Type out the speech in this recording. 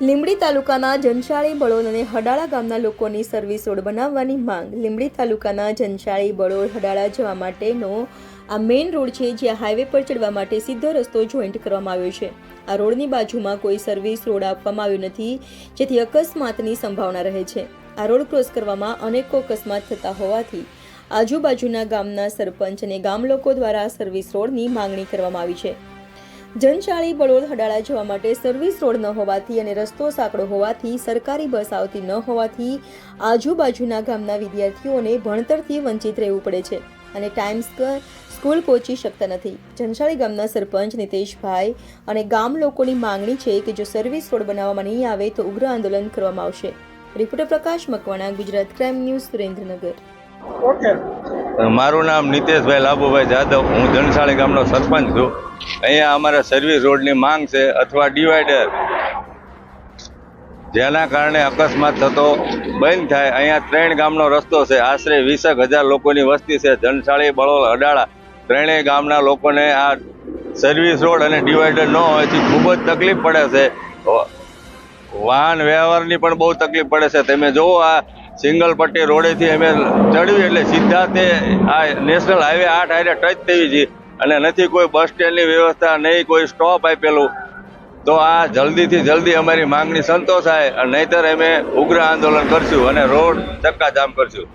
લીંબડી તાલુકાના જનશાળી બળોદ અને હડાળા ગામના લોકોની સર્વિસ રોડ બનાવવાની માંગ. લીંબડી તાલુકાના જનશાળી બળોદ હડાળા જવા માટેનો આ મેઇન રોડ છે, જ્યાં હાઈવે પર ચડવા માટે સીધો રસ્તો જોઈન્ટ કરવામાં આવ્યો છે. આ રોડની બાજુમાં કોઈ સર્વિસ રોડ આપવામાં આવ્યો નથી, જેથી અકસ્માતની સંભાવના રહે છે. આ રોડ ક્રોસ કરવામાં અનેકો અકસ્માત થતા હોવાથી આજુબાજુના ગામના સરપંચ અને ગામ લોકો દ્વારા સર્વિસ રોડની માંગણી કરવામાં આવી છે. જનશાળી બળોદ હડાળા જવા માટે સર્વિસ રોડ ન હોવાથી અને રસ્તો સાંકડો હોવાથી, સરકારી બસ આવતી ન હોવાથી આજુબાજુના ગામના વિદ્યાર્થીઓને ભણતરથી વંચિત રહેવું પડે છે અને ટાઈમ સ્કૂલ પહોંચી શકતા નથી. જનશાળી ગામના સરપંચ નિતેશભાઈ અને ગામ લોકોની માંગણી છે કે જો સર્વિસ રોડ બનાવવામાં નહીં આવે તો ઉગ્ર આંદોલન કરવામાં આવશે. Reporter Prakash Makwana, Gujarat crime news Surendranagar. મારું નામ નિતેશભાઈ લાભુભાઈ જાદવ. હું ધનશાળી ગામનો સરપંચ છું. અહીંયા અમારા સર્વિસ રોડની માંગ છે અથવા ડિવાઈડર જેના કારણે અકસ્માત થતો, બંધ થાય, અહીંયા ત્રણ ગામનો રસ્તો છે. આશરે વીસેક હજાર લોકોની વસ્તી છે. ધનશાળી બળોલ, અડાળા ત્રણેય ગામના લોકોને આ સર્વિસ રોડ અને ડિવાઈડર ન હોવાથી ખૂબ જ તકલીફ પડે છે. વાહન વ્યવહારની પણ બહુ તકલીફ પડે છે. તમે જુઓ આ સિંગલ પટ્ટી રોડેથી અમે ચડ્યું એટલે સીધા તે આ નેશનલ હાઈવે આઠ હાઈવે ટચ થઈ છે અને નથી કોઈ બસ સ્ટેન્ડની વ્યવસ્થા નહીં, કોઈ સ્ટોપ આપેલું. તો આ જલ્દીથી જલ્દી અમારી માંગણી સંતોષાય નહીતર અમે ઉગ્ર આંદોલન કરશું અને રોડ ચક્કાજામ કરશું.